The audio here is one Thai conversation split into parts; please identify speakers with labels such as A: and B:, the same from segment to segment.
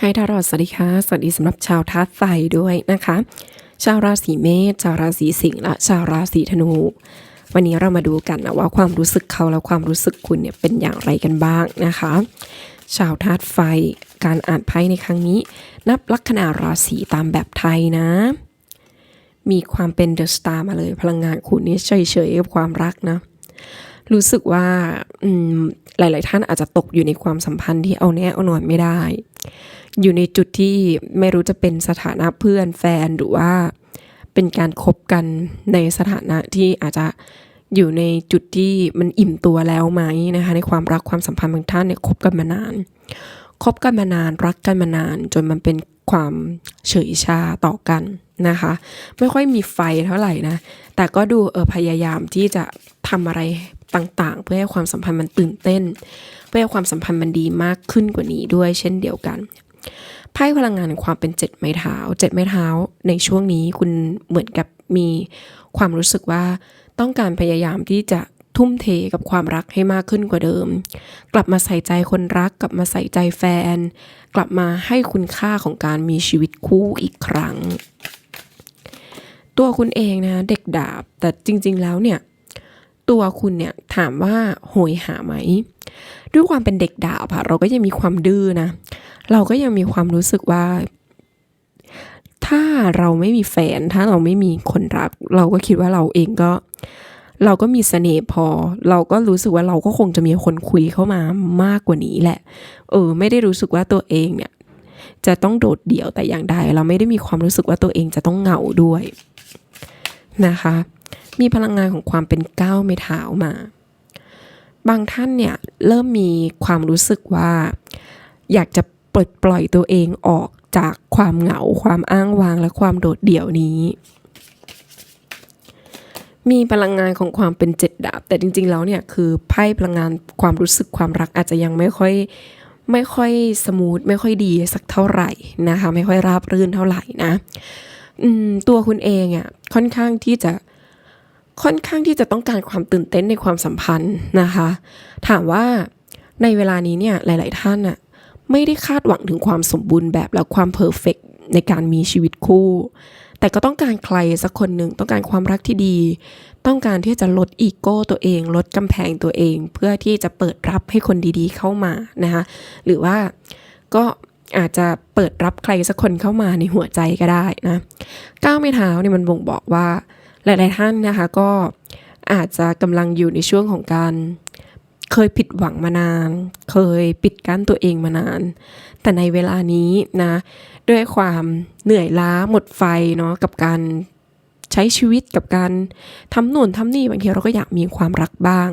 A: ให้ทารอดสวัสดีค่ะ สวัสดีสำหรับชาวธาตุไฟด้วยนะคะ ชาวราศีเมษ ชาวราศีสิงห์ และชาวราศีธนู วันนี้เรามาดูกันนะว่าความรู้สึกเขาและความรู้สึกคุณเนี่ยเป็นอย่างไรกันบ้างนะคะ ชาวธาตุไฟ การอ่านไพ่ในครั้งนี้ นับลัคนาราศีตามแบบไทยนะ มีความเป็นเดอะสตาร์มาเลย พลังงานคุณนี่เฉยๆกับความรักนะ รู้สึกว่าหลาย ๆ ท่านอาจจะตกอยู่ในความสัมพันธ์ที่เอาแน่เอานอนไม่ได้ อยู่ในจุดที่ไม่รู้จะเป็นสถานะเพื่อนแฟนหรือว่า เป็นการคบกันในสถานะที่อาจจะอยู่ในจุดที่มันอิ่มตัวแล้วไหมนะคะ ในความรักความสัมพันธ์บางท่านเนี่ยคบกันมานานคบกันมานานรักกันมานาน จนมันเป็นความเฉยชาต่อกันนะคะ ไม่ค่อยมีไฟเท่าไหร่นะ แต่ก็ดูเออพยายามที่จะทำอะไรต่างๆ เพื่อให้ความสัมพันธ์มันตื่นเต้น เพื่อให้ความสัมพันธ์มันดีมากขึ้นกว่านี้ด้วยเช่นเดียวกัน ไพ่พลังงานของความเป็นเจ็ดไม้เท้าเจ็ดไม้เท้า ในช่วงนี้คุณเหมือนกับมีความรู้สึกว่าต้องการพยายามที่จะทุ่มเทกับความรักให้มากขึ้นกว่าเดิม กลับมาใส่ใจคนรัก กลับมาใส่ใจแฟน กลับมาให้คุณค่าของการมีชีวิตคู่อีกครั้ง ตัวคุณเองนะเด็กดาบ แต่จริง ๆ แล้วเนี่ย ตัวคุณเนี่ยถามว่าโหยหาไหม ด้วยความเป็นเด็กดาบอะเราก็ยังมีความดื้อนะ เราก็ยังมีความรู้สึกว่า ถ้าเราไม่มีแฟน ถ้าเราไม่มีคนรัก เราก็คิดว่าเราเองก็ เราก็มีเสน่ห์พอ เราก็รู้สึกว่าเราก็คงจะมีคนคุยเข้ามามากกว่านี้แหละ เออ ไม่ได้รู้สึกว่าตัวเองเนี่ย จะต้องโดดเดี่ยวแต่อย่างใด เราไม่ได้มีความรู้สึกว่าตัวเองจะต้องเหงาด้วยนะคะ มีพลังงานของความเป็นก้าวไม่เท้ามา บางท่านเนี่ยเริ่มมีความรู้สึกว่า อยากจะปลดปล่อยตัวเองออกจากความเหงาความอ้างว้างและความโดดเดี่ยวนี้ มีพลังงานของความเป็นเจ็ดดาบ แต่จริง ๆ แล้วเนี่ยคือไพ่พลังงานความรู้สึกความรักอาจจะยังไม่ค่อยไม่ค่อยสมูทไม่ค่อยดีสักเท่าไหร่นะคะ ไม่ค่อยราบรื่นเท่าไหร่นะตัวคุณเองอะ่ะค่อนข้างที่จะ ค่อนข้างที่จะต้องการความตื่นเต้นในความสัมพันธ์นะคะ ถามว่าในเวลานี้เนี่ยหลาย ๆ ท่านน่ะไม่ได้คาดหวังถึงความสมบูรณ์แบบและความเพอร์เฟกในการมีชีวิตคู่ แต่ก็ต้องการใครสักคนหนึ่งต้องการความรักที่ดี ต้องการที่จะลดอีโก้ตัวเอง ลดกำแพงตัวเอง เพื่อที่จะเปิดรับให้คนดีๆเข้ามานะคะหรือว่าก็อาจจะเปิดรับใครสักคนเข้ามาในหัวใจก็ได้นะก้าวไม่เท้าเนี่ยมันบ่งบอกว่า หลายๆท่านนะคะก็อาจจะกำลังอยู่ในช่วงของการเคยผิดหวังมานาน เคยปิดกั้นตัวเองมานาน แต่ในเวลานี้นะด้วยความเหนื่อยล้าหมดไฟเนาะกับการใช้ชีวิตกับการทำนู่นทำนี่บางทีเราก็อยากมีความรักบ้าง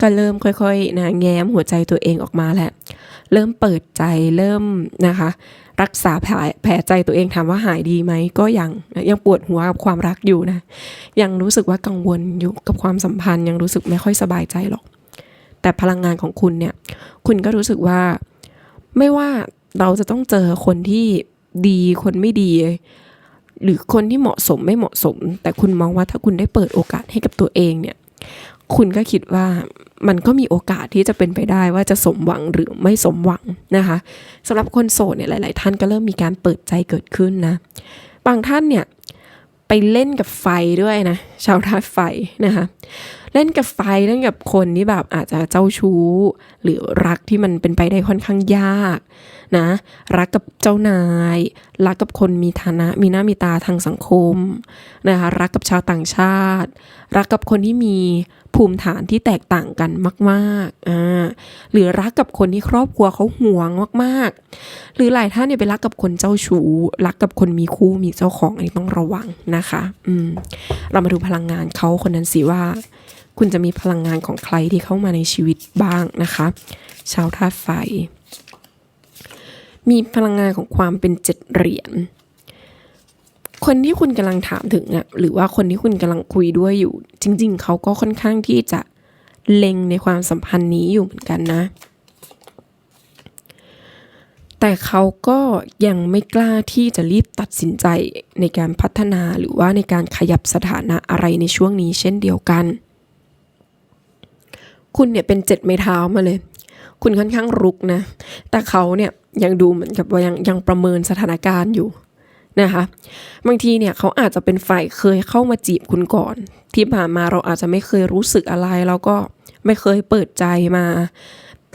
A: ก็เริ่มค่อยๆนะแง้มหัวใจตัวเองออกมาแหละ เริ่มเปิดใจเริ่มนะคะ รักษาแผลแผลใจตัวเองถามว่าหายดีไหมก็ยังยังปวดหัวกับความรักอยู่นะ ยังรู้สึกว่ากังวลอยู่กับความสัมพันธ์ยังรู้สึกไม่ค่อยสบายใจหรอก แต่พลังงานของคุณเนี่ยคุณก็รู้สึกว่าไม่ว่าเราจะต้องเจอคนที่ดีคนไม่ดี หรือคนที่เหมาะสมไม่เหมาะสม แต่คุณมองว่าถ้าคุณได้เปิดโอกาสให้กับตัวเองเนี่ยคุณก็คิดว่ามันก็มีโอกาสที่จะเป็นไปได้ว่าจะสมหวังหรือไม่สมหวังนะคะสำหรับคนโสดเนี่ยหลาย ๆ ท่านก็เริ่มมีการเปิดใจเกิดขึ้นนะบางท่านเนี่ยไปเล่นกับไฟด้วยนะชาวธาตุไฟนะคะเล่นกับไฟเล่นกับคนที่แบบอาจจะเจ้าชู้ หรือรักที่มันเป็นไปได้ค่อนข้างยากนะ รักกับเจ้านาย รักกับคนมีฐานะมีหน้ามีตาทางสังคมนะคะรักกับชาวต่างชาติ รักกับคนที่มีภูมิฐานที่แตกต่างกันมากๆอ่าหรือรักกับคนที่ครอบครัวเขาห่วงมากๆ หรือหลายท่านเนี่ยไปรักกับคนเจ้าชู้รักกับคนมีคู่มีเจ้าของอันนี้ต้องระวังนะคะ อืม เรามาดูพลังงานเขาคนนั้นสิว่า คุณจะมีพลังงานของใครที่เข้ามาในชีวิตบ้างนะคะชาวธาตุไฟ มีพลังงานของความเป็นเจ็ดเหรียญคนที่คุณกำลังถามถึงอะหรือว่าคนที่คุณกำลังคุยด้วยอยู่ จริง ๆ เขาก็ค่อนข้างที่จะเล็งในความสัมพันธ์นี้อยู่เหมือนกันนะ แต่เขาก็ยังไม่กล้าที่จะรีบตัดสินใจในการพัฒนาหรือว่าในการขยับสถานะอะไรในช่วงนี้เช่นเดียวกัน คุณเนี่ยเป็นเจ็ดไม้เท้ามาเลย คุณค่อนข้างรุกนะ แต่เขาเนี่ยยังดูเหมือนกับว่ายังยังประเมินสถานการณ์อยู่นะคะบางทีเนี่ยเขาอาจจะเป็นฝ่ายเคยเข้ามาจีบคุณก่อน ที่ผ่านมาเราอาจจะไม่เคยรู้สึกอะไร แล้วก็ไม่เคยเปิดใจมา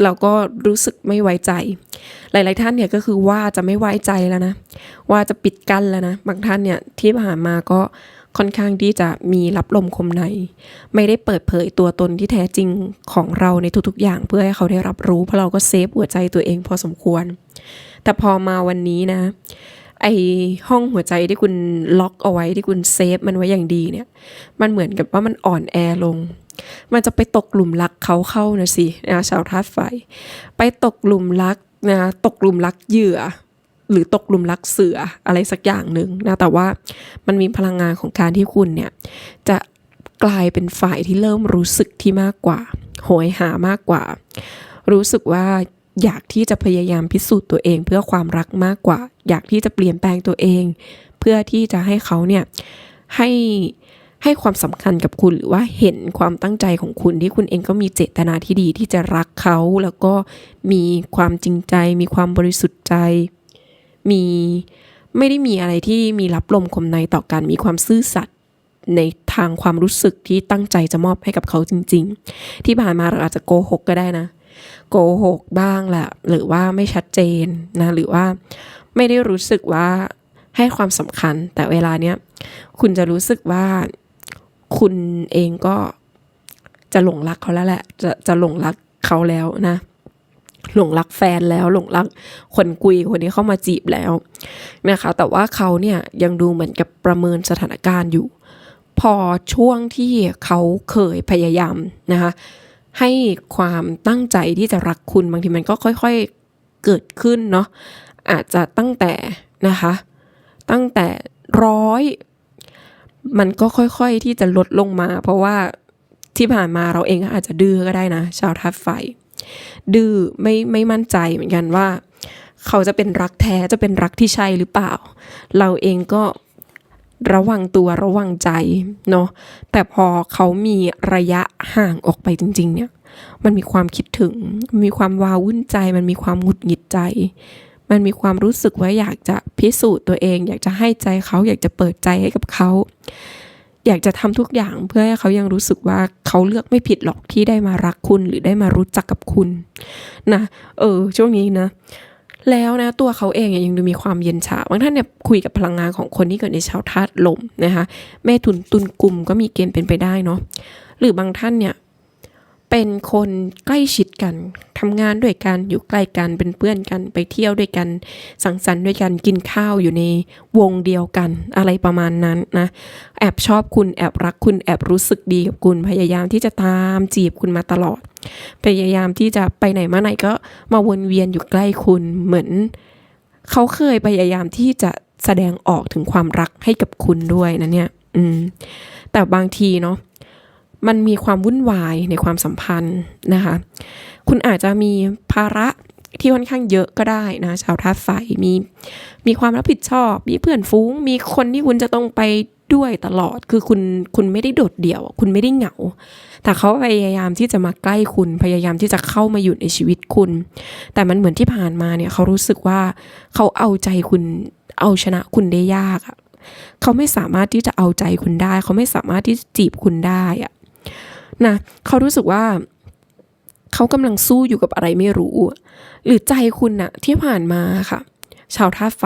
A: เราก็รู้สึกไม่ไว้ใจ หลาย ๆ ท่านเนี่ยก็คือว่าจะไม่ไว้ใจแล้วนะ ว่าจะปิดกั้นแล้วนะ บางท่านเนี่ยที่ผ่านมาก็ ค่อนข้างที่จะมีรับลมคมใน ไม่ได้เปิดเผยตัวตนที่แท้จริงของเราในทุกๆ อย่างเพื่อให้เขาได้รับรู้ เพราะเราก็เซฟหัวใจตัวเองพอสมควร แต่พอมาวันนี้นะ ไอห้องหัวใจที่คุณล็อกเอาไว้ที่คุณเซฟมันไว้อย่างดีเนี่ย มันเหมือนกับว่ามันอ่อนแอลงมันจะไปตกหลุมรักเขาเข้านะสินะชาวธาตุไฟ ไปตกหลุมรักนะตกหลุมรักเหยื่อ หรือตกหลุมรักเสืออะไรสักอย่างหนึ่งนะแต่ว่ามันมีพลังงานของการที่คุณเนี่ยจะกลายเป็นฝ่ายที่เริ่มรู้สึกที่มากกว่า โหยหามากกว่า รู้สึกว่าอยากที่จะพยายามพิสูจน์ตัวเองเพื่อความรักมากกว่า อยากที่จะเปลี่ยนแปลงตัวเอง เพื่อที่จะให้เขาเนี่ยให้ให้ความสำคัญกับคุณหรือว่าเห็นความตั้งใจของคุณที่คุณเองก็มีเจตนาที่ดีที่จะรักเขาแล้วก็มีความจริงใจ มีความบริสุทธิ์ใจ มีไม่ได้มีอะไรที่มีรับลมคมในต่อกันมีความซื่อสัตย์ในทางความรู้สึกที่ตั้งใจจะมอบให้กับเขาจริง ๆ ที่ผ่านมาเราอาจจะโกหกก็ได้นะ โกหกบ้างแหละหรือว่าไม่ชัดเจนนะหรือว่าไม่ได้รู้สึกว่าให้ความสำคัญ แต่เวลาเนี้ยคุณจะรู้สึกว่าคุณเองก็จะหลงรักเขาแล้วแหละ จะจะหลงรักเขาแล้วนะ หลงรักแฟนแล้วหลงรักคนคุยคนที่เข้ามาจีบแล้วนะคะ แต่ว่าเขาเนี่ยยังดูเหมือนกับประเมินสถานการณ์อยู่ พอช่วงที่เขาเคยพยายามนะคะให้ความตั้งใจที่จะรักคุณบางทีมันก็ค่อยๆเกิดขึ้นเนาะอาจจะตั้งแต่นะคะ ตั้งแต่ร้อย มันก็ค่อยๆที่จะลดลงมา เพราะว่าที่ผ่านมาเราเองก็อาจจะดื้อก็ได้นะ ชาวทัดไฟ ดื้อไม่ไม่มั่นใจเหมือนกันว่า เขาจะเป็นรักแท้จะเป็นรักที่ใช่หรือเปล่า เราเองก็ระวังตัวระวังใจเนาะแต่พอเขามีระยะห่างออกไปจริง ๆ เนี่ย มันมีความคิดถึง มีความวาวุ่นใจ มันมีความหงุดหงิดใจ มันมีความรู้สึกว่าอยากจะพิสูจน์ตัวเอง อยากจะให้ใจเขาอยากจะเปิดใจให้กับเขา อยากจะทำทุกอย่างเพื่อให้เขายังรู้สึกว่าเขาเลือกไม่ผิดหรอกที่ได้มารักคุณหรือได้มารู้จักกับคุณนะเออ ช่วงนี้นะแล้วนะตัวเขาเองยังดูมีความเย็นชาบางท่านเนี่ยคุยกับพลังงานของคนที่เกิดในชาวธาตุลมนะคะแม่ทุนตุนกลุ่มก็มีเกณฑ์เป็นไปได้เนาะหรือบางท่านเนี่ย เป็นคนใกล้ชิดกันทำงานด้วยกันอยู่ใกล้กันเป็นเพื่อนกันไปเที่ยวด้วยกัน สังสรรค์ด้วยกันกินข้าวอยู่ในวงเดียวกัน อะไรประมาณนั้นนะแอบชอบคุณแอบรักคุณแอบรู้สึกดีกับคุณพยายามที่จะตามจีบคุณมาตลอด พยายามที่จะไปไหนมาไหนก็มาวนเวียนอยู่ใกล้คุณเหมือน เขาเคยพยายามที่จะแสดงออกถึงความรักให้กับคุณด้วยนะเนี่ย อืม แต่บางทีเนาะ มันมีความวุ่นวายในความสัมพันธ์นะคะ คุณอาจจะมีภาระที่ค่อนข้างเยอะก็ได้นะ ชาวธาตุไฟมีมีความรับผิดชอบ มีเพื่อนฟุ้ง มีคนที่คุณจะต้องไปด้วยตลอดคือคุณคุณไม่ได้โดดเดี่ยว คุณไม่ได้เหงา แต่เขาพยายามที่จะมาใกล้คุณพยายามที่จะเข้ามาอยู่ในชีวิตคุณ แต่มันเหมือนที่ผ่านมาเนี่ยเขารู้สึกว่าเขาเอาใจคุณเอาชนะคุณได้ยากอะเขาไม่สามารถที่จะเอาใจคุณได้ เขาไม่สามารถที่จะจีบคุณได้อะ นะเขารู้สึกว่าเขากำลังสู้อยู่กับอะไรไม่รู้ หรือใจคุณอะที่ผ่านมาค่ะ ชาวท่าตุไฟ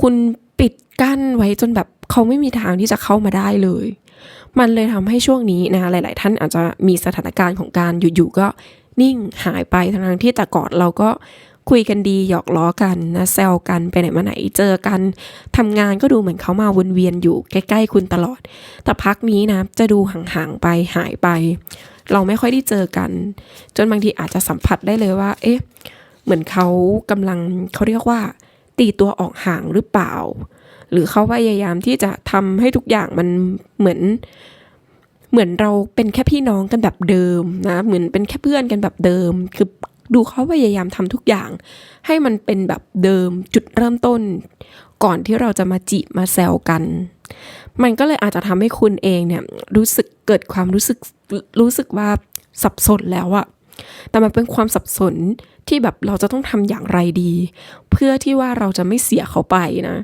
A: คุณปิดกั้นไว้จนแบบเขาไม่มีทางที่จะเข้ามาได้เลย มันเลยทำให้ช่วงนี้นะหลาย ๆ ท่านอาจจะมีสถานการณ์ของการอยู่ ๆ ก็นิ่งหายไปทั้งที่แต่ก่อนเราก็ คุยกันดีหยอกล้อกันนะแซวกันไปไหนมาไหนเจอกันทำงานก็ดูเหมือนเขามาวนเวียนอยู่ใกล้ๆคุณตลอด แต่พักนี้นะจะดูห่างๆไปหายไป เราไม่ค่อยได้เจอกัน จนบางทีอาจจะสัมผัสได้เลยว่า เอ๊ะ เหมือนเขากำลังเขาเรียกว่า ตีตัวออกห่างหรือเปล่า หรือเขาพยายามที่จะทำให้ทุกอย่างมันเหมือนเหมือนเราเป็นแค่พี่น้องกันแบบเดิมนะ เหมือนเป็นแค่เพื่อนกันแบบเดิม คือ ดูเขาพยายามทำทุกอย่าง ให้มันเป็นแบบเดิมจุดเริ่มต้น ก่อนที่เราจะมาจีบมาแซวกัน มันก็เลยอาจจะทำให้คุณเองเนี่ยรู้สึกเกิดความรู้สึกรู้สึกว่าสับสนแล้วอะแต่มันเป็นความสับสนที่แบบเราจะต้องทำอย่างไรดี เพื่อที่ว่าเราจะไม่เสียเขาไปนะ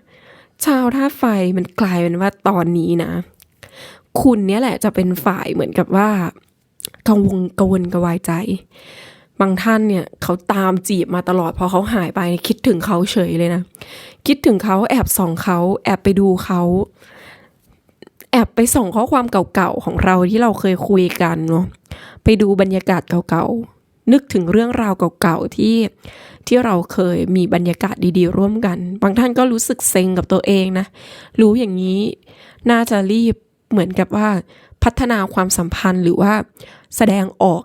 A: ชาวท่าไฟมันกลายเป็นว่าตอนนี้นะ คุณเนี่ยแหละจะเป็นฝ่ายเหมือนกับว่ากังวลกังวลกระวายใจ บางท่านเนี่ยเขาตามจีบมาตลอดพอเขาหายไปคิดถึงเขาเฉยเลยนะ คิดถึงเขาแอบส่องเขา แอบไปดูเขา แอบไปส่องข้อความเก่าๆของเราที่เราเคยคุยกันเนาะไปดูบรรยากาศเก่าๆนึกถึงเรื่องราวเก่าๆที่ที่เราเคยมีบรรยากาศดีๆ ร่วมกัน บางท่านก็รู้สึกเซ็งกับตัวเองนะ รู้อย่างนี้น่าจะรีบเหมือนกับว่าพัฒนาความสัมพันธ์หรือว่าแสดงออก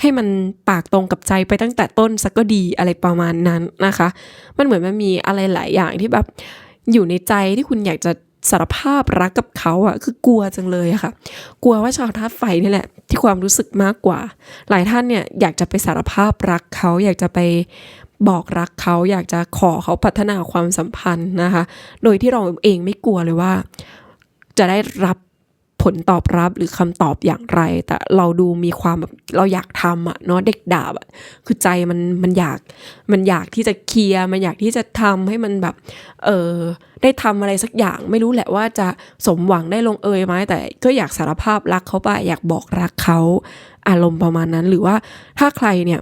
A: ให้มันปากตรงกับใจไปตั้งแต่ต้นสักก็ดีอะไรประมาณนั้นนะคะ มันเหมือนมันมีอะไรหลายอย่างที่แบบอยู่ในใจที่คุณอยากจะสารภาพรักกับเขาอะคือกลัวจังเลยอะค่ะ กลัวว่าชาวธาตุไฟนี่แหละ ที่ความรู้สึกมากกว่า หลายท่านเนี่ยอยากจะไปสารภาพรักเขา อยากจะไปบอกรักเขา อยากจะขอเขาพัฒนาความสัมพันธ์นะคะ โดยที่เราเองไม่กลัวเลยว่า จะได้รับ ผลตอบรับหรือคำตอบอย่างไร แต่เราดูมีความแบบเราอยากทำอะเนาะเด็กดาบอะคือใจมันมันอยากมันอยากที่จะเคลียร์มันอยากที่จะทำให้มันแบบเออได้ทำอะไรสักอย่างไม่รู้แหละว่าจะสมหวังได้ลงเอยไหมแต่ก็อยากสารภาพรักเขาไปอยากบอกรักเขาอารมณ์ประมาณนั้น หรือว่าถ้าใครเนี่ย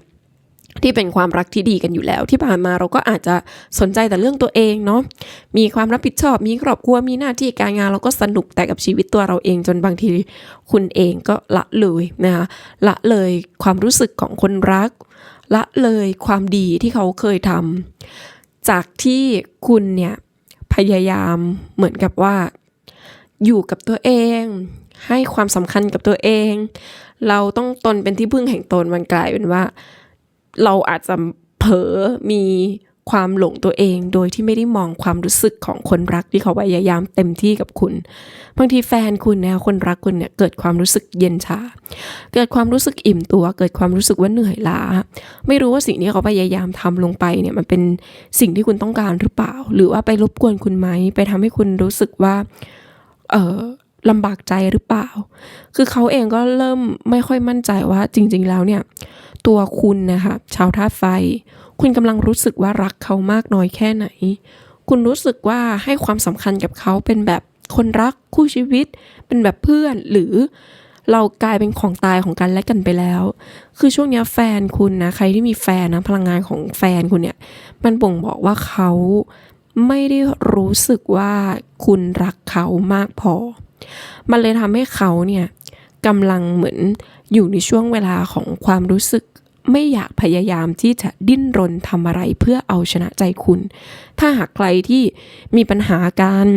A: ที่เป็นความรักที่ดีกันอยู่แล้ว ที่ผ่านมาเราก็อาจจะสนใจแต่เรื่องตัวเองเนาะมีความรับผิดชอบ มีครอบครัวมีหน้าที่การงานเราก็สนุกแต่กับชีวิตตัวเราเองจนบางทีคุณเองก็ละเลยนะคะละเลยความรู้สึกของคนรัก ละเลยความดีที่เขาเคยทำจากที่คุณเนี่ยพยายามเหมือนกับว่า อยู่กับตัวเอง ให้ความสำคัญกับตัวเอง เราต้องตนเป็นที่พึ่งแห่งตนมันกลายเป็นว่า เราอาจจะเผลอมีความหลงตัวเองโดยที่ไม่ได้มองความรู้สึกของคนรักที่เขาพยายามเต็มที่กับคุณ บางทีแฟนคุณนี่ยคนรักคุณเนี่ยเกิดความรู้สึกเย็นชา เกิดความรู้สึกอิ่มตัว เกิดความรู้สึกว่าเหนื่อยล้า ไม่รู้ว่าสิ่งที่เขาพยายามทำลงไปเนี่ยมันเป็นสิ่งที่คุณต้องการหรือเปล่า หรือว่าไปรบกวนคุณไหมไปทำให้คุณรู้สึกว่า เออลำบากใจหรือเปล่า คือเขาเองก็เริ่มไม่ค่อยมั่นใจว่าจริง ๆ แล้วเนี่ย ตัวคุณนะคะชาวธาตุไฟ คุณกำลังรู้สึกว่ารักเขามากน้อยแค่ไหน คุณรู้สึกว่าให้ความสำคัญกับเขาเป็นแบบคนรักคู่ชีวิต เป็นแบบเพื่อนหรือเรากลายเป็นของตายของกันและกันไปแล้ว คือช่วงเนี้ยแฟนคุณนะใครที่มีแฟนนะพลังงานของแฟนคุณเนี่ยมันบ่งบอกว่าเขาไม่ได้รู้สึกว่าคุณรักเขามากพอ มันเลยทำให้เขาเนี่ยกำลังเหมือนอยู่ในช่วงเวลาของความรู้สึก ไม่อยากพยายามที่จะดิ้นรนทำอะไรเพื่อเอาชนะใจคุณ ถ้าหากใครที่มีปัญหากัน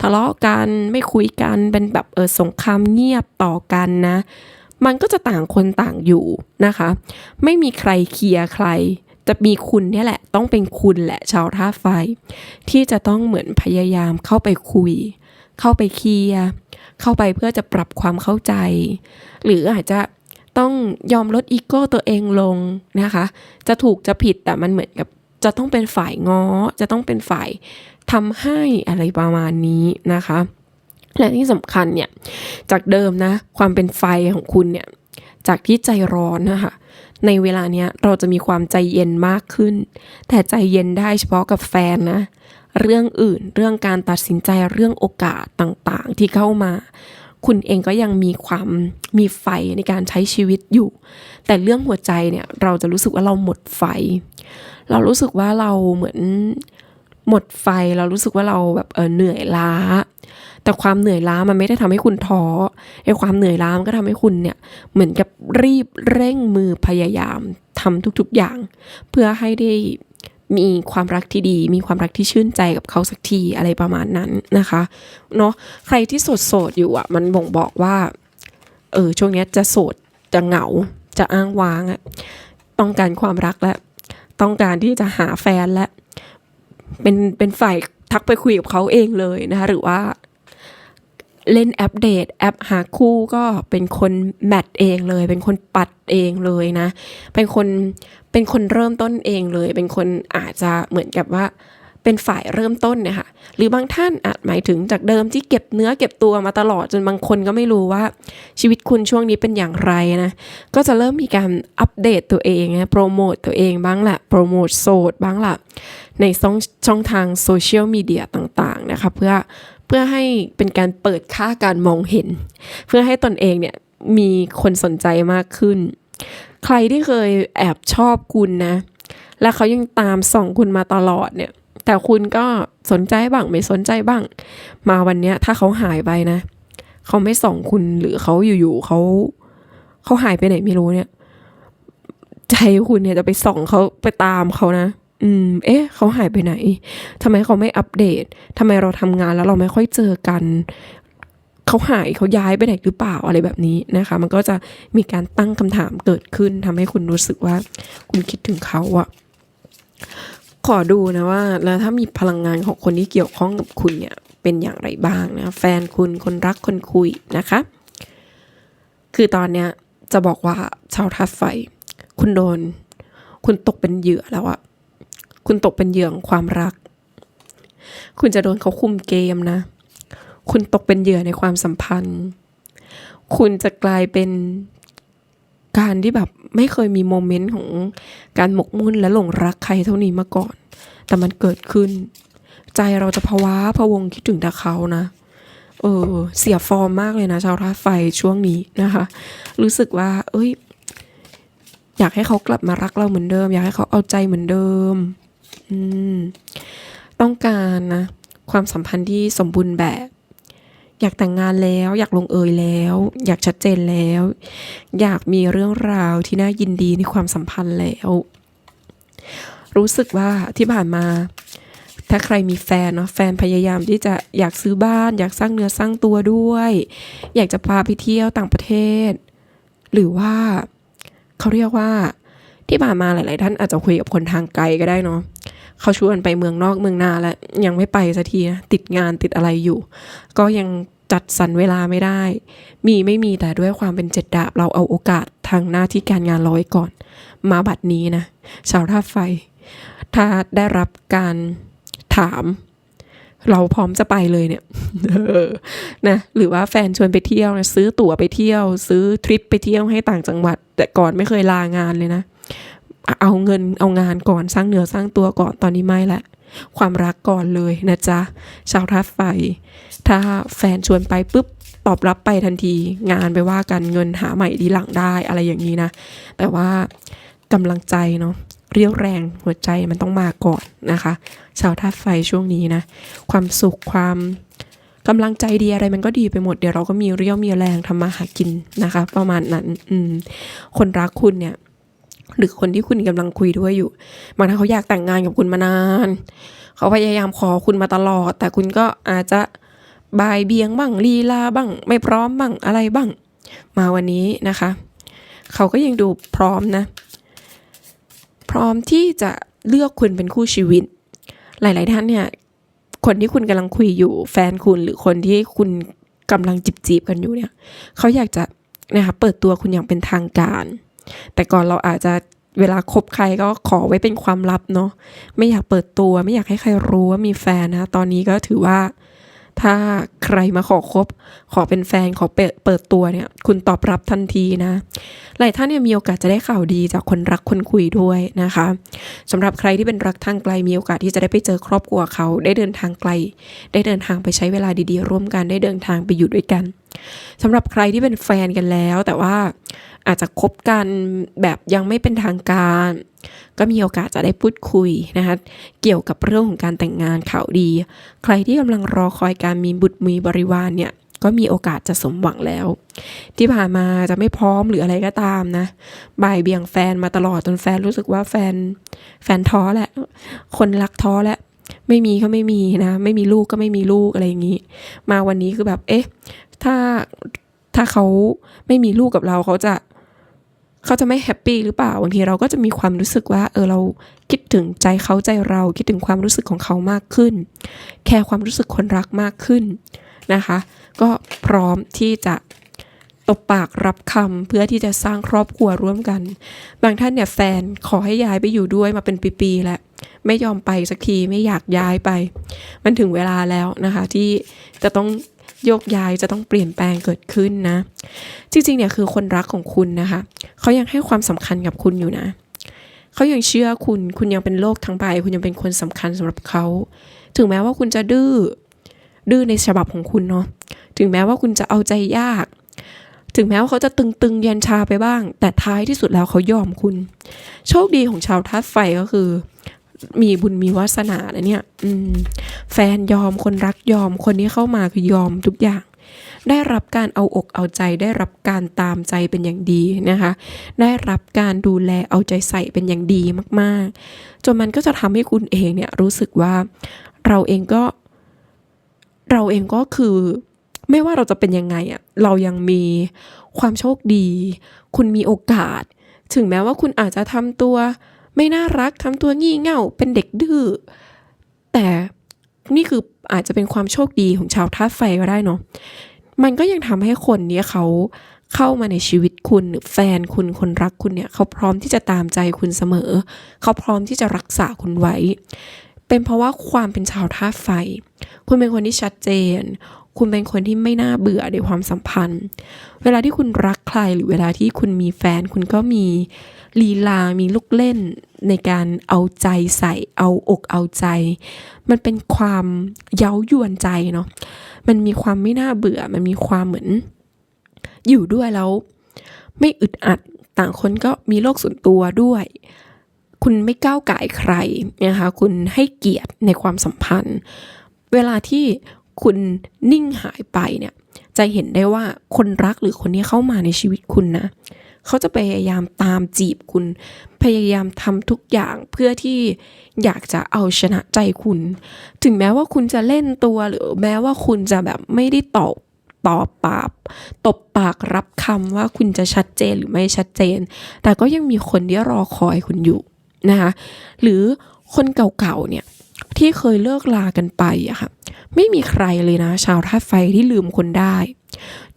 A: ทะเลาะกันไม่คุยกันเป็นแบบเออสงครามเงียบต่อกันนะ มันก็จะต่างคนต่างอยู่นะคะ ไม่มีใครเคลียร์ใคร จะมีคุณเนี่ยแหละ ต้องเป็นคุณแหละชาวท่าไฟ ที่จะต้องเหมือนพยายามเข้าไปคุย เข้าไปเคลียร์เข้าไปเพื่อจะปรับความเข้าใจ หรืออาจจะ ต้องยอมลดอีโก้ตัวเองลงนะคะ จะถูกจะผิดแต่มันเหมือนกับจะต้องเป็นฝ่ายง้อ จะต้องเป็นฝ่ายทำให้อะไรประมาณนี้นะคะ และที่สำคัญเนี่ย จากเดิมนะ ความเป็นไฟของคุณเนี่ย จากที่ใจร้อนนะคะในเวลาเนี้ยเราจะมีความใจเย็นมากขึ้น แต่ใจเย็นได้เฉพาะกับแฟนนะ เรื่องอื่น เรื่องการตัดสินใจ เรื่องโอกาสต่างๆ ที่เข้ามา คุณเองก็ยังมีความมีไฟในการใช้ชีวิตอยู่ แต่เรื่องหัวใจเนี่ยเราจะรู้สึกว่าเราหมดไฟ เรารู้สึกว่าเราเหมือนหมดไฟเรารู้สึกว่าเราแบบเออเหนื่อยล้า แต่ความเหนื่อยล้ามันไม่ได้ทำให้คุณท้อไอ้ความเหนื่อยล้ามันก็ทำให้คุณเนี่ยเหมือนกับรีบเร่งมือพยายามทำทุกๆอย่าง เพื่อให้ได้ มีความรักที่ดี มีความรักที่ชื่นใจกับเขาสักทีอะไรประมาณนั้นนะคะเนาะใครที่โสดโสดอยู่อะ มันบ่งบอกว่า เออช่วงนี้จะโสดจะเหงา จะอ้างว้างอะต้องการความรักและ ต้องการที่จะหาแฟนและ เป็นเป็นฝ่ายทักไปคุยกับเขาเองเลยนะคะหรือว่า เล่นแอปเดตแอปหาคู่ก็เป็นคนแมทเองเลย เป็นคนปัดเองเลยนะ เป็นคนเป็นคนเริ่มต้นเองเลย เป็นคนอาจจะเหมือนกับว่าเป็นฝ่ายเริ่มต้นเนี่ยค่ะหรือบางท่านอาจหมายถึงจากเดิมที่เก็บเนื้อเก็บตัวมาตลอดจนบางคนก็ไม่รู้ว่าชีวิตคุณช่วงนี้เป็นอย่างไรนะก็จะเริ่มมีการอัปเดตตัวเองนะโปรโมตตัวเองบ้างละโปรโมทโสดบ้างละในช่องช่องทางโซเชียลมีเดียต่างๆนะคะเพื่อ เพื่อให้เป็นการเปิดค่าการมองเห็น เพื่อให้ตนเองเนี่ยมีคนสนใจมากขึ้น ใครที่เคยแอบชอบคุณนะ และเขายังตามส่องคุณมาตลอดเนี่ย แต่คุณก็สนใจบ้างไม่สนใจบ้าง มาวันเนี้ยถ้าเขาหายไปนะ เขาไม่ส่องคุณหรือเขาอยู่ๆเขาเขาหายไปไหนไม่รู้เนี่ย ใจคุณเนี่ยจะไปส่องเขาไปตามเขานะ อืม เอ๊ะ เขาหายไปไหนทำไมเขาไม่อัปเดตทำไมเราทำงานแล้วเราไม่ค่อยเจอกัน เขาหายเขาย้ายไปไหนหรือเปล่าอะไรแบบนี้นะคะ มันก็จะมีการตั้งคำถามเกิดขึ้นทำให้คุณรู้สึกว่า คุณคิดถึงเขาอะขอดูนะว่า แล้วถ้ามีพลังงานของคนที่เกี่ยวข้องกับคุณเนี่ย เป็นอย่างไรบ้างนะ แฟนคุณคนรักคนคุยนะคะ คือตอนเนี้ยจะบอกว่าชาวทัดไฟ คุณโดน คุณตกเป็นเหยื่อแล้วอะ คุณตกเป็นเหยื่อของความรัก คุณจะโดนเขาคุมเกมนะ คุณตกเป็นเหยื่อในความสัมพันธ์ คุณจะกลายเป็นการที่แบบไม่เคยมีโมเมนต์ของการหมกมุ่นและหลงรักใครเท่านี้มาก่อน แต่มันเกิดขึ้น ใจเราจะภาวะพะวงคิดถึงแต่เขานะ เออ เสียฟอร์มมากเลยนะ ชาวท่าไฟช่วงนี้นะคะ รู้สึกว่า เอ้ย อยากให้เขากลับมารักเราเหมือนเดิม อยากให้เขาเอาใจเหมือนเดิม ต้องการนะ ความสัมพันธ์ที่สมบูรณ์แบบ อยากแต่งงานแล้ว อยากลงเอยแล้ว อยากชัดเจนแล้ว อยากมีเรื่องราวที่น่ายินดีในความสัมพันธ์แล้ว รู้สึกว่าที่ผ่านมา ถ้าใครมีแฟนเนาะแฟนพยายามที่จะอยากซื้อบ้าน อยากสร้างเนื้อสร้างตัวด้วย อยากจะพาไปเที่ยวต่างประเทศ หรือว่าเขาเรียกว่าที่ผ่านมาหลาย ๆ ท่านอาจจะคุยกับคนทางไกลก็ได้เนาะ เขาชวนไปเมืองนอกเมืองนาแล้วยังไม่ไปสักทีนะติดงานติดอะไรอยู่ ก็ยังจัดสรรเวลาไม่ได้ มีไม่มีแต่ด้วยความเป็นเจ็ดดาบเราเอาโอกาสทางหน้าที่การงานร้อยก่อน มาบัดนี้นะชาวท่าไฟ ถ้าได้รับการถาม เราพร้อมจะไปเลยเนี่ยนะหรือว่าแฟนชวนไปเที่ยวนะซื้อตั๋วไปเที่ยว ซื้อทริปไปเที่ยวให้ต่างจังหวัด แต่ก่อนไม่เคยลางานเลยนะ เอาเงินเอางานก่อนสร้างเนื้อสร้างตัวก่อนตอนนี้ไม่ละความรักก่อนเลยนะจ๊ะชาวทัดไฟ ถ้าแฟนชวนไปปุ๊บตอบรับไปทันทีงานไปว่ากันเงินหาใหม่ดีหลังได้อะไรอย่างนี้นะ แต่ว่ากำลังใจเนาะเรียวแรงหัวใจมันต้องมาก่อนนะคะ ชาวธาตุไฟช่วงนี้นะ ความสุขความกำลังใจดีอะไรมันก็ดีไปหมดเดี๋ยวเราก็มีเรี่ยวมีแรงทำมาหากินนะคะ ประมาณนั้น อืม คนรักคุณเนี่ย หรือคนที่คุณกำลังคุยด้วยอยู่บางท่านเขาอยากแต่งงานกับคุณมานาน เขาพยายามขอคุณมาตลอด แต่คุณก็อาจจะบายเบียงบ้างลีลาบ้าง ไม่พร้อมบ้างอะไรบ้าง มาวันนี้นะคะ เขาก็ยังดูพร้อมนะ พร้อมที่จะเลือกคุณเป็นคู่ชีวิต หลาย ๆ ท่านเนี่ย คนที่คุณกำลังคุยอยู่แฟนคุณหรือคนที่คุณกำลังจีบจีบๆกันอยู่เนี่ย เขาอยากจะนะคะเปิดตัวคุณอย่างเป็นทางการ แต่ก่อนเราอาจจะเวลาคบใครก็ขอไว้เป็นความลับเนาะไม่อยากเปิดตัว ไม่อยากให้ใครรู้ว่ามีแฟนนะ ตอนนี้ก็ถือว่า ถ้าใครมาขอคบ ขอเป็นแฟนขอเปิดเปิดตัวเนี่ย คุณตอบรับทันทีนะ หลายท่านเนี่ยมีโอกาสจะได้ข่าวดีจากคนรักคนคุยด้วยนะคะสำหรับใครที่เป็นรักทางไกลมีโอกาสที่จะได้ไปเจอครอบครัวเขา ได้เดินทางไกล ได้เดินทางไปใช้เวลาดีๆ ร่วมกันได้เดินทางไปอยู่ด้วยกันสำหรับใครที่เป็นแฟนกันแล้ว แต่ว่า อาจจะคบกันแบบยังไม่เป็นทางการ ก็มีโอกาสจะได้พูดคุยนะคะเกี่ยวกับเรื่องของการแต่งงานข่าวดี ใครที่กำลังรอคอยการมีบุตรมีบริวารเนี่ยก็มีโอกาสจะสมหวังแล้ว ที่ผ่านมาจะไม่พร้อมหรืออะไรก็ตามนะบ่ายเบี่ยงแฟนมาตลอดจนแฟนรู้สึกว่าแฟนแฟนท้อแหละ คนรักท้อแหละไม่มีก็ไม่มีนะ ไม่มีลูกก็ไม่มีลูกอะไรอย่างนี้ มาวันนี้คือแบบ เอ๊ะ ถ้าถ้าเขาไม่มีลูกกับเราเขาจะ เขาจะไม่แฮปปี้หรือเปล่าบางทีเราก็จะมีความรู้สึกว่า เออเราคิดถึงใจเขาใจเราคิดถึงความรู้สึกของเขามากขึ้น แคร์ความรู้สึกคนรักมากขึ้นนะคะ ก็พร้อมที่จะตบปากรับคำเพื่อที่จะสร้างครอบครัวร่วมกัน บางท่านเนี่ยแฟนขอให้ย้ายไปอยู่ด้วยมาเป็นปีๆแล้วไม่ยอมไปสักทีไม่อยากย้ายไป มันถึงเวลาแล้วนะคะที่จะต้อง โยกย้ายจะต้องเปลี่ยนแปลงเกิดขึ้นนะ จริงๆเนี่ยคือคนรักของคุณนะคะเขายังให้ความสำคัญกับคุณอยู่นะเขายังเชื่อคุณคุณยังเป็นโลกทั้งใบคุณยังเป็นคนสำคัญสำหรับเขาถึงแม้ว่าคุณจะดื้อดื้อในฉบับของคุณเนาะถึงแม้ว่าคุณจะเอาใจยาก ถึงแม้ว่าเขาจะตึงๆเย็นชาไปบ้าง แต่ท้ายที่สุดแล้วเขายอมคุณ โชคดีของชาวธาตุไฟก็คือ มีบุญมีวาสนานะเนี่ยอืมแฟนยอมคนรักยอมคนที่เข้ามาคือยอมทุกอย่าง ได้รับการเอาอกเอาใจ ได้รับการตามใจเป็นอย่างดีนะคะ ได้รับการดูแลเอาใจใส่เป็นอย่างดีมากๆ จนมันก็จะทำให้คุณเองเนี่ยรู้สึกว่าเราเองก็ เราเองก็คือไม่ว่าเราจะเป็นยังไงอะเรายังมีความโชคดี คุณมีโอกาส ถึงแม้ว่าคุณอาจจะทำตัว ไม่น่ารักทำตัวงี่เง่าเป็นเด็กดื้อแต่นี่คืออาจจะเป็นความโชคดีของชาวธาตุไฟก็ได้เนาะมันก็ยังทำให้คนเนี้ยเขาเข้ามาในชีวิตคุณหรือแฟนคุณคนรักคุณเนี่ย เขาพร้อมที่จะตามใจคุณเสมอ เขาพร้อมที่จะรักษาคุณไว้ เป็นเพราะว่าความเป็นชาวธาตุไฟ คุณเป็นคนที่ชัดเจน คุณเป็นคนที่ไม่น่าเบื่อในความสัมพันธ์ เวลาที่คุณรักใครหรือเวลาที่คุณมีแฟน คุณก็มีลีลา มีลูกเล่น ในการเอาใจใส่ เอาอกเอาใจ มันเป็นความเย้ายวนใจเนาะ มันมีความไม่น่าเบื่อ มันมีความเหมือน อยู่ด้วยแล้ว ไม่อึดอัด ต่างคนก็มีโลกส่วนตัวด้วยคุณไม่ก้าวไก่ายใครนะคะคุณให้เกียรติในความสัมพันธ์ เวลาที่ คุณนิ่งหายไปเนี่ย จะเห็นได้ว่าคนรักหรือคนที่เข้ามาในชีวิตคุณนะ เขาจะพยายามตามจีบคุณ พยายามทำทุกอย่างเพื่อที่อยากจะเอาชนะใจคุณ ถึงแม้ว่าคุณจะเล่นตัวหรือแม้ว่าคุณจะแบบไม่ได้ตอบตอบปากตบปากรับคำว่าคุณจะชัดเจนหรือไม่ชัดเจน แต่ก็ยังมีคนที่รอคอยคุณอยู่นะคะหรือคนเก่าๆเนี่ย ที่เคยเลิกลากันไปอะค่ะ ไม่มีใครเลยนะ ชาวธาตุไฟที่ลืมคนได้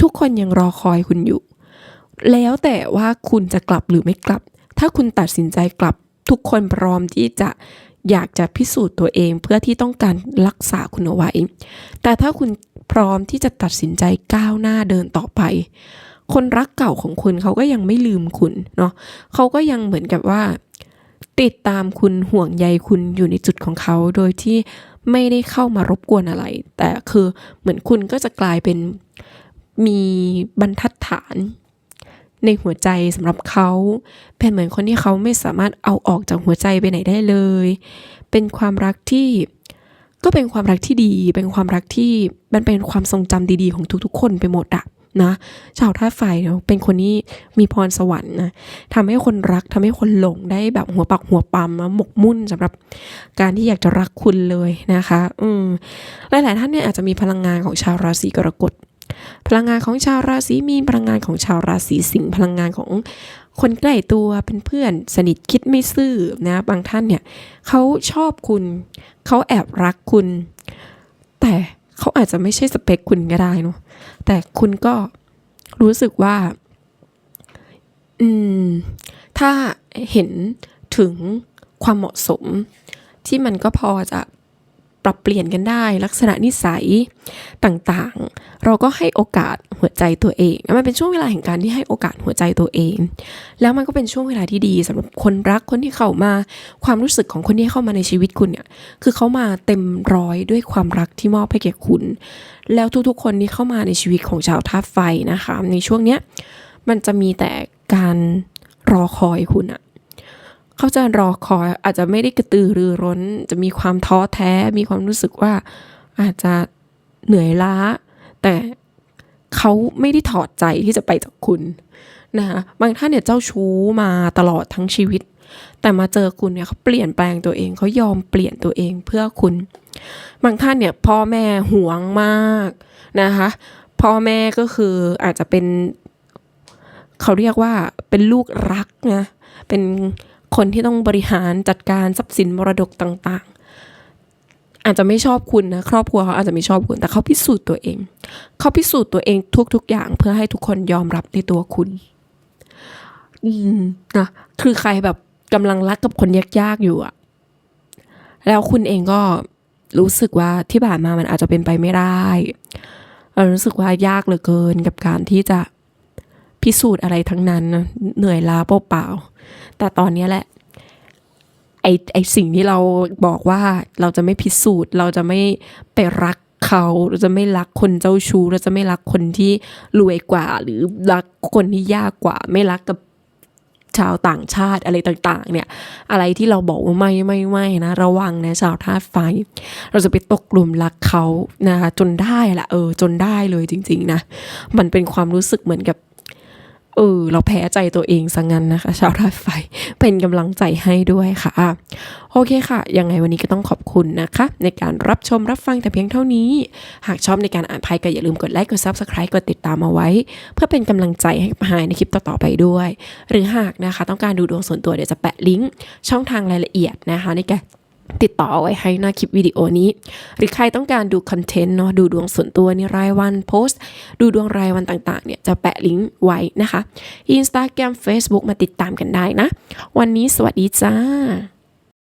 A: ทุกคนยังรอคอยคุณอยู่ แล้วแต่ว่าคุณจะกลับหรือไม่กลับ ถ้าคุณตัดสินใจกลับ ทุกคนพร้อมที่จะอยากจะพิสูจน์ตัวเองเพื่อที่ต้องการรักษาคุณเอาไว้ แต่ถ้าคุณพร้อมที่จะตัดสินใจก้าวหน้าเดินต่อไป คนรักเก่าของคุณเขาก็ยังไม่ลืมคุณเนาะเขาก็ยังเหมือนกับว่า ติดตามคุณห่วงใยคุณอยู่ในจุดของเขา โดยที่ไม่ได้เข้ามารบกวนอะไร แต่คือเหมือนคุณก็จะกลายเป็นมีบรรทัดฐานในหัวใจสำหรับเขา เป็นเหมือนคนที่เขาไม่สามารถเอาออกจากหัวใจไปไหนได้เลย เป็นความรักที่ก็เป็นความรักที่ดี เป็นความรักที่มันเป็นความทรงจำดีๆ ของทุกๆ คนไปหมดอะ นะชาวท่าตุไฟเนาะเป็นคนที่มีพรสวรรค์นะทำให้คนรักทำให้คนหลงได้แบบหัวปักหัวปั๊มหมกมุ่นสำหรับการที่อยากจะรักคุณเลยนะคะ อืมหลายๆท่านเนี่ยอาจจะมีพลังงานของชาวราศีกรกฎพลังงานของชาวราศีมีนพลังงานของชาวราศีสิงห์พลังงานของคนใกล้ตัวเป็นเพื่อนสนิทคิดไม่ซื่อนะบางท่านเนี่ยเขาชอบคุณเขาแอบรักคุณ แต่เขาอาจจะไม่ใช่สเปคคุณก็ได้เนาะ แต่คุณก็รู้สึกว่า อืม ถ้าเห็นถึงความเหมาะสม ที่มันก็พอจะ ปรับเปลี่ยนกันได้ ลักษณะนิสัยต่างๆ เราก็ให้โอกาสหัวใจตัวเอง มันเป็นช่วงเวลาแห่งการที่ให้โอกาสหัวใจตัวเอง แล้วมันก็เป็นช่วงเวลาที่ดีสำหรับคนรักคนที่เข้ามา ความรู้สึกของคนที่เข้ามาในชีวิตคุณเนี่ย คือเขามาเต็มร้อยด้วยความรักที่มอบให้แก่คุณ แล้วทุกๆ คนที่เข้ามาในชีวิตของชาวธาตุไฟนะคะ ในช่วงเนี้ยมันจะมีแต่การรอคอยคุณอะ เขาจะรอคอยอาจจะไม่ได้กระตือรือร้น จะมีความท้อแท้ มีความรู้สึกว่าอาจจะเหนื่อยล้า แต่เขาไม่ได้ถอดใจที่จะไปจากคุณนะคะบางท่านเนี่ยเจ้าชู้มาตลอดทั้งชีวิต แต่มาเจอคุณเนี่ยเขาเปลี่ยนแปลงตัวเองเขายอมเปลี่ยนตัวเองเพื่อคุณ บางท่านเนี่ยพ่อแม่หวงมากนะคะพ่อแม่ก็คืออาจจะเป็น เขาเรียกว่าเป็นลูกรักนะเป็น คนที่ต้องบริหารจัดการทรัพย์สินมรดกต่างๆ อาจจะไม่ชอบคุณนะครอบครัวเขาอาจจะไม่ชอบคุณ แต่เขาพิสูจน์ตัวเอง เขาพิสูจน์ตัวเองทุกๆอย่างเพื่อให้ทุกคนยอมรับในตัวคุณอืมนะคือใครแบบกำลังรักกับคนยากๆอยู่อะแล้วคุณเองก็รู้สึกว่าที่ผ่านมามันอาจจะเป็นไปไม่ได้เรารู้สึกว่ายากเหลือเกินกับการที่จะพิสูจน์อะไรทั้งนั้น เหนื่อยล้าเปล่าๆ แต่ตอนนี้แหละไอไอสิ่งที่เราบอกว่าเราจะไม่พิสูจน์ เราจะไม่ไปรักเขาเราจะไม่รักคนเจ้าชู้เราจะไม่รักคนที่รวยกว่า หรือรักคนที่ยากกว่า ไม่รักกับชาวต่างชาติอะไรต่างๆ เนี่ย อะไรที่เราบอกว่าไม่ไม่ไม่นะระวังนะชาวธาตุไฟ เราจะไปตกหลุมรักเขานะคะจนได้แหละเออจนได้เลยจริง ๆ นะ มันเป็นความรู้สึกเหมือนกับ เออเราแพ้ใจตัวเองซะงั้นนะคะ ชาวธาตุไฟเป็นกำลังใจให้ด้วยค่ะ โอเคค่ะ ยังไงวันนี้ก็ต้องขอบคุณนะคะ ในการรับชมรับฟังแต่เพียงเท่านี้ หากชอบในการอ่านไพ่ก็อย่าลืมกดไลค์กด Subscribe กดติดตามเอาไว้ เพื่อเป็นกำลังใจให้พายในคลิปต่อๆไปด้วย หรือหากนะคะ ต้องการดูดวงส่วนตัวเดี๋ยวจะแปะลิงก์ช่องทางรายละเอียดนะคะในการ ติดต่อเอาไว้ให้หน้าคลิปวิดีโอนี้ หรือใครต้องการดูคอนเทนต์เนาะดูดวงส่วนตัวในรายวันโพสต์ ดูดวงรายวันต่างๆเนี่ยจะแปะลิงก์ไว้นะคะ Instagram Facebook มาติดตามกันได้นะ วันนี้สวัสดีจ้า